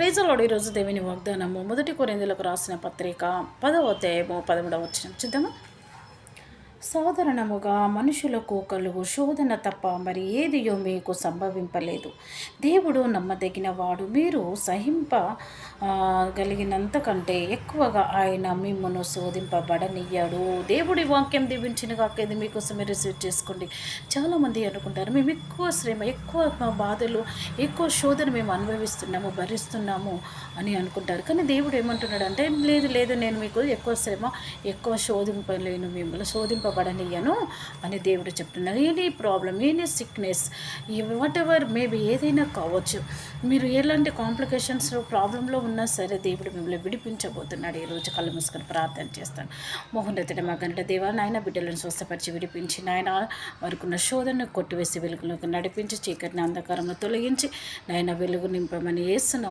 ప్రేజలోడు ఈరోజు దేవుని వాగ్దానము. మొదటి కొరిందులకు రాసిన పత్రిక పదవ అధ్యాయము పదమూడవ వచ్చిన చూద్దామా? సాధారణముగా మనుషులకు కలుగు శోధన తప్ప మరి ఏదియో మీకు సంభవింపలేదు. దేవుడు నమ్మదగిన వాడు. మీరు సహింప కలిగినంతకంటే ఎక్కువగా ఆయన మిమ్మను శోధింపబడనియ్యాడు. దేవుడి వాక్యం దీవించిన కాక ఇది మీకోసమే రిసీవ్ చేసుకోండి. చాలామంది అనుకుంటారు మేము ఎక్కువ శ్రమ ఎక్కువ బాధలు ఎక్కువ శోధన మేము అనుభవిస్తున్నాము భరిస్తున్నాము అని అనుకుంటారు. కానీ దేవుడు ఏమంటున్నాడు అంటే లేదు లేదు నేను మీకు ఎక్కువ శ్రమ ఎక్కువ శోధింపలేను మిమ్మల్ని శోధింపబడనియను అని దేవుడు చెప్తున్నారు. Any problem any sickness whatever maybe ఏదైనా కావచ్చు మీరు ఎలాంటి కాంప్లికేషన్స్ ప్రాబ్లంలో ఉన్నా సరే దేవుడు మిమ్మల్ని విడిపించబోతున్నాడు. ఈరోజు కళ్ళు మూసుకొని ప్రార్థన చేస్తాను. మోహనెత్తడి మా గంట దేవా నాయన బిడ్డలను స్వస్థపరిచి విడిపించి నాయన వారికున్న శోధనను కొట్టివేసి వెలుగులోకి నడిపించి చీకటిని అంధకారంలో తొలగించి నాయన వెలుగు నింపమని వేస్తున్న